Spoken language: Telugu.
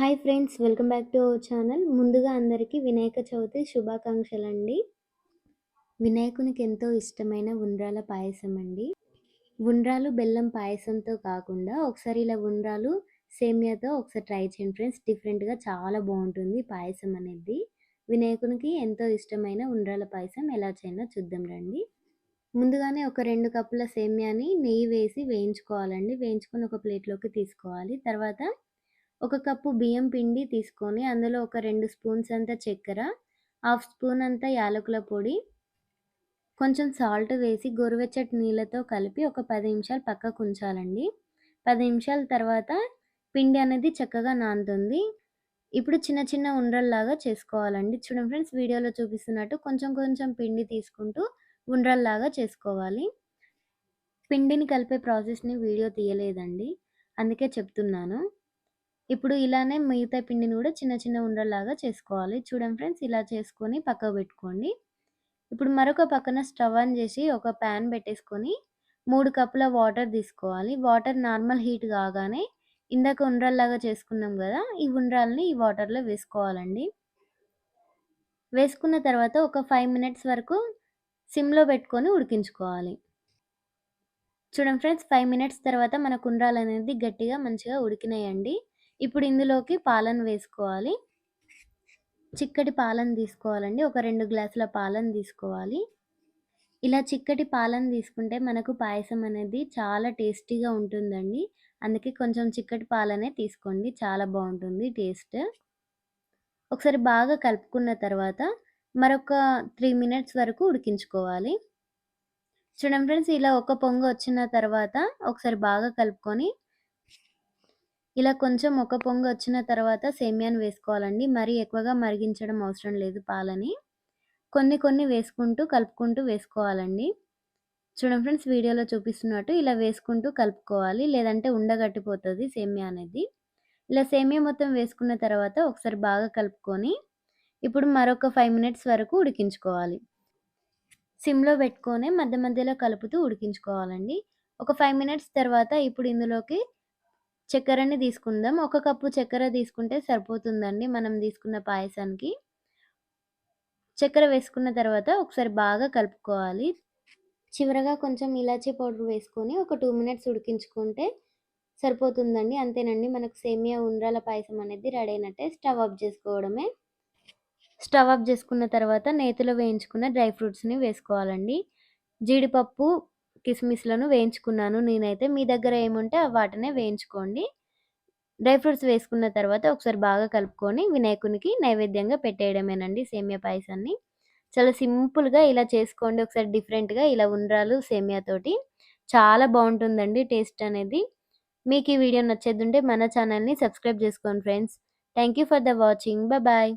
Hi friends welcome back to our channel. ముందుగా అందరికీ వినాయక చవితి శుభాకాంక్షలు అండి వినాయకునికి ఎంతో ఇష్టమైన ఉండ్రాల పాయసం అండి. ఉండ్రాలు బెల్లం పాయసంతో కాకుండా ఒకసారి ఇలా ఉండ్రాలు సేమియాతో ఒకసారి ట్రై చేయండి ఫ్రెండ్స్. డిఫరెంట్గా చాలా బాగుంటుంది పాయసం అనేది. వినాయకునికి ఎంతో ఇష్టమైన ఉండ్రాల పాయసం ఎలా చేయాలో చూద్దాం రండి. ముందుగానే ఒక రెండు కప్పుల సేమియాని నెయ్యి వేసి వేయించుకోవాలండి. వేయించుకొని ఒక ప్లేట్లోకి తీసుకోవాలి. తర్వాత ఒక కప్పు బియ్యం పిండి తీసుకొని అందులో ఒక రెండు స్పూన్స్ అంత చక్కెర హాఫ్ స్పూన్ అంత యాలకుల పొడి కొంచెం సాల్ట్ వేసి గోరువెచ్చటి నీళ్ళతో కలిపి ఒక పది నిమిషాలు పక్కకు ఉంచాలండి. పది నిమిషాల తర్వాత పిండి అనేది చక్కగా నానుతుంది. ఇప్పుడు చిన్న చిన్న ఉండ్రల్లాగా చేసుకోవాలండి. చూడండి ఫ్రెండ్స్ వీడియోలో చూపిస్తున్నట్టు కొంచెం కొంచెం పిండి తీసుకుంటూ ఉండ్రల్లాగా చేసుకోవాలి. పిండిని కలిపే ప్రాసెస్ని వీడియో తీయలేదండి. అందుకే చెప్తున్నాను. ఇప్పుడు ఇలానే మిగతా పిండిని కూడా చిన్న చిన్న ఉండలాగా చేసుకోవాలి. చూడండి ఫ్రెండ్స్ ఇలా చేసుకొని పక్కకు పెట్టుకోండి. ఇప్పుడు మరొక పక్కన స్టవ్ ఆన్ చేసి ఒక ప్యాన్ పెట్టేసుకొని మూడు కప్పుల వాటర్ తీసుకోవాలి. వాటర్ నార్మల్ హీట్ కాగానే ఇందాక ఉండ్రల్లాగా చేసుకున్నాం కదా ఈ ఉండ్రాల్ని ఈ వాటర్లో వేసుకోవాలండి. వేసుకున్న తర్వాత ఒక ఫైవ్ మినిట్స్ వరకు సిమ్లో పెట్టుకొని ఉడికించుకోవాలి. చూడండి ఫ్రెండ్స్ ఫైవ్ మినిట్స్ తర్వాత మన కుండ్రాలు అనేది గట్టిగా మంచిగా ఉడికినాయండి. ఇప్పుడు ఇందులోకి పాలను వేసుకోవాలి. చిక్కటి పాలను తీసుకోవాలండి. ఒక రెండు గ్లాసుల పాలను తీసుకోవాలి. ఇలా చిక్కటి పాలను తీసుకుంటే మనకు పాయసం అనేది చాలా టేస్టీగా ఉంటుందండి. అందుకే కొంచెం చిక్కటి పాలనే తీసుకోండి. చాలా బాగుంటుంది టేస్ట్. ఒకసారి బాగా కలుపుకున్న తర్వాత మరొక త్రీ మినిట్స్ వరకు ఉడికించుకోవాలి. చూడండి ఫ్రెండ్స్ ఇలా ఒక పొంగు వచ్చిన తర్వాత ఒకసారి బాగా కలుపుకొని ఇలా కొంచెం ఒక పొంగు వచ్చిన తర్వాత సేమియాను వేసుకోవాలండి. మరీ ఎక్కువగా మరిగించడం అవసరం లేదు పాలని. కొన్ని కొన్ని వేసుకుంటూ కలుపుకుంటూ వేసుకోవాలండి. చూడండి ఫ్రెండ్స్ వీడియోలో చూపిస్తున్నట్టు ఇలా వేసుకుంటూ కలుపుకోవాలి. లేదంటే ఉండగట్టిపోతుంది సేమియా అనేది. ఇలా సేమియా మొత్తం వేసుకున్న తర్వాత ఒకసారి బాగా కలుపుకొని ఇప్పుడు మరొక ఫైవ్ మినిట్స్ వరకు ఉడికించుకోవాలి. సిమ్లో పెట్టుకొని మధ్య మధ్యలో కలుపుతూ ఉడికించుకోవాలండి. ఒక ఫైవ్ మినిట్స్ తర్వాత ఇప్పుడు ఇందులోకి చక్కెరని తీసుకుందాం. ఒక కప్పు చక్కెర తీసుకుంటే సరిపోతుందండి మనం తీసుకున్న పాయసానికి. చక్కెర వేసుకున్న తర్వాత ఒకసారి బాగా కలుపుకోవాలి. చివరగా కొంచెం ఇలాచీ పౌడర్ వేసుకొని ఒక టూ మినిట్స్ ఉడికించుకుంటే సరిపోతుందండి. అంతేనండి మనకు సేమియా ఉండ్రాల పాయసం అనేది రెడీ అయినట్టే స్టవ్ ఆఫ్ చేసుకోవడమే. స్టవ్ ఆఫ్ చేసుకున్న తర్వాత నేతిలో వేయించుకున్న డ్రై ఫ్రూట్స్ని వేసుకోవాలండి. జీడిపప్పు కిస్మిస్లను వేయించుకున్నాను. నేనైతే మీ దగ్గర ఏముంటే వాటినే వేయించుకోండి. డ్రై ఫ్రూట్స్ వేసుకున్న తర్వాత ఒకసారి బాగా కలుపుకొని వినాయకునికి నైవేద్యంగా పెట్టేయడమేనండి సేమియా పాయసాన్ని. చాలా సింపుల్గా ఇలా చేసుకోండి. ఒకసారి డిఫరెంట్గా ఇలా ఉండ్రాలు సేమియాతోటి. చాలా బాగుంటుందండి టేస్ట్ అనేది. మీకు ఈ వీడియో నచ్చేది ఉంటే మన ఛానల్ని సబ్స్క్రైబ్ చేసుకోండి friends. Thank you for the watching. Bye.